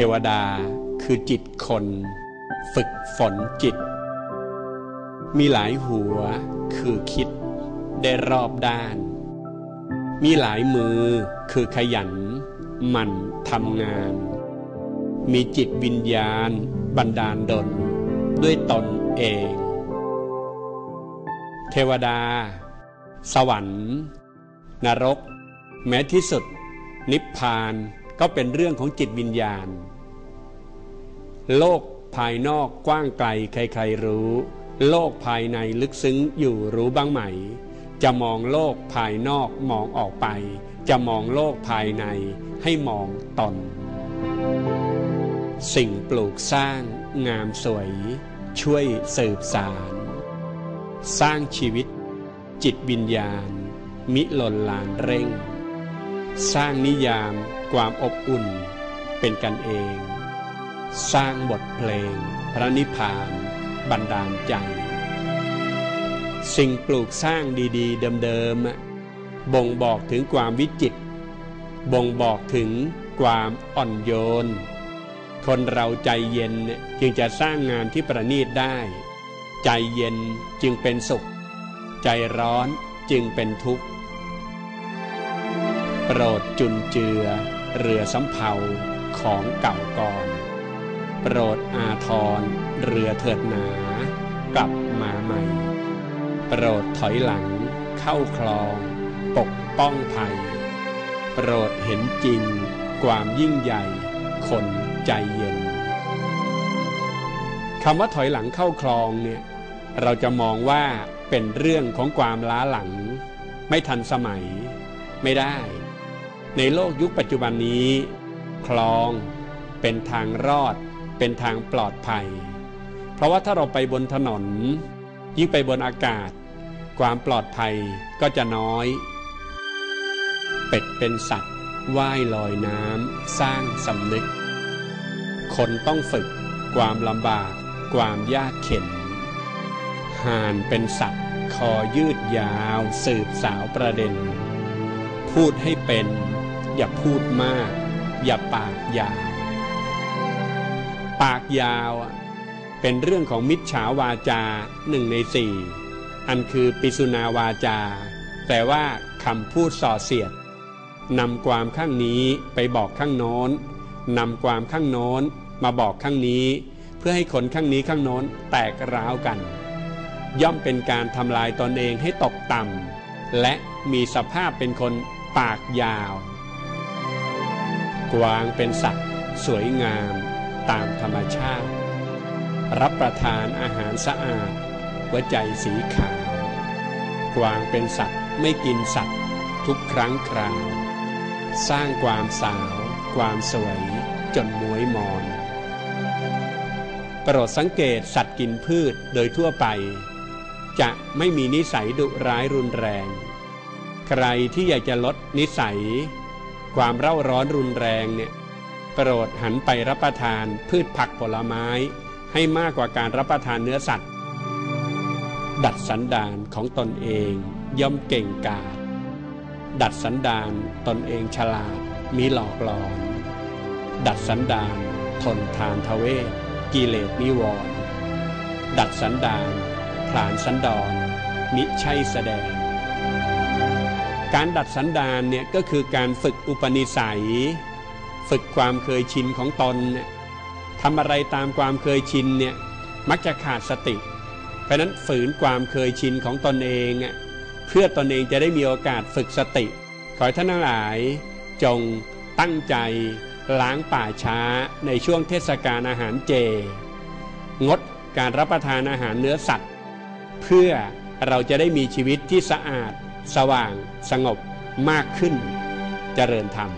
ทวดาคือจิตคน ฝึกฝนจิต มีหลายหัวคือคิดได้รอบด้าน มีหลายมือคือขยันหมั่นทำงาน มีจิตวิญญาณ บันดาลดลด้วยตนเอง เทวดา สวรรค์ นรก แม้ที่สุด นิพพาน ก็เป็นเรื่องของจิตวิญญาณ โลกภายนอกกว้างไกลใครๆรู้ โลกภายในลึกซึ้งอยู่รู้บ้างไหม จะมองโลกภายนอกมองออกไป จะมองโลกภายในให้มองตน สิ่งปลูกสร้างงามสวย ช่วยสืบสาร สร้างชีวิต จิตวิญญาณ มิหล่นลานเร่ง สร้างนิยาม ความอบอุ่น เป็นกันเอง สร้างบทเพลง พระนิพพาน บันดาลใจ สิ่งปลูกสร้างดีๆ เดิมๆบ่งบอกถึงความวิจิตบ่งบอกถึงความอ่อนโยน คนเราใจเย็นจึงจะสร้างงานที่ประณีตได้ ใจเย็นจึงเป็นสุข ใจร้อนจึงเป็นทุกข์ โปรดจุนเจือ เรือสำเภาของเก่าก่อนโปรดอาทรเรือเถิดหนากลับมาใหม่ โปรดถอยหลังเข้าคลอง ปกป้องภัย โปรดเห็นจริง ความยิ่งใหญ่คนใจเย็นคำว่าถอยหลังเข้าคลองเนี่ยเราจะมองว่าเป็นเรื่องของความล้าหลัง ไม่ทันสมัยไม่ได้ ในโลกยุคปัจจุบันนี้ คลองเป็นทางรอด เป็นทางปลอดภัย เพราะว่าถ้าเราไปบนถนน ยิ่งไปบนอากาศ ความปลอดภัยก็จะน้อย เป็ดเป็นสัตว์ว่ายลอยน้ำสร้างสำนึก คนต้องฝึก ความลำบาก ความยากเข็นห่านเป็นสัตว์ คอยืดยาว สืบสาวประเด็น พูดให้เป็น อย่าพูดมาก อย่าปากยาว ปากยาวเป็นเรื่องของมิจฉาวาจาหนึ่งในสี่อันคือปิสุนาวาจา แปลว่าคำพูดส่อเสียดนำความข้างนี้ไปบอกข้างโน้นนำความข้างโน้นมาบอกข้างนี้ เพื่อให้คนข้างนี้ข้างโน้นแตกร้าวกัน ย่อมเป็นการทำลายตนเองให้ตกต่ำและมีสภาพเป็นคนปากยาว กวางเป็นสัตว์ สวยงาม ตามธรรมชาติ รับประทานอาหารสะอาด หัวใจสีขาว กวางเป็นสัตว์ไม่กินสัตว์ ทุกครั้งคราวสร้างความสาว ความสวย จนมวยมอนโปรดสังเกตสัตว์กินพืชโดยทั่วไป จะไม่มีนิสัยดุร้ายรุนแรง ใครที่อยากจะลดนิสัย ความเร่าร้อนรุนแรงเนี่ยโปรดหันไปรับประทานพืชผักผลไม้ ให้มากกว่าการรับประทานเนื้อสัตว์ ดัดสันดานของตนเองย่อมเก่งกาจดัดสันดานตนเองฉลาดมีหลอกหลอน ดัดสันดานทนทานทเวศกิเลสนิวรณ์ดัดสันดานผลานสันดอนมิใช่แสดง การดัดสันดานเนี่ยก็คือการฝึกอุปนิสัย ฝึกความเคยชินของตนเนี่ยทำอะไรตามความเคยชินเนี่ยมักจะขาดสติ เพราะนั้นฝืนความเคยชินของตนเองเพื่อตนเองจะได้มีโอกาสฝึกสติ ขอให้ท่านทั้งหลาย จงตั้งใจ ล้างป่าช้าในช่วงเทศกาลอาหารเจ งดการรับประทานอาหารเนื้อสัตว์ เพื่อเราจะได้มีชีวิตที่สะอาด สว่างสงบมากขึ้น เจริญธรรม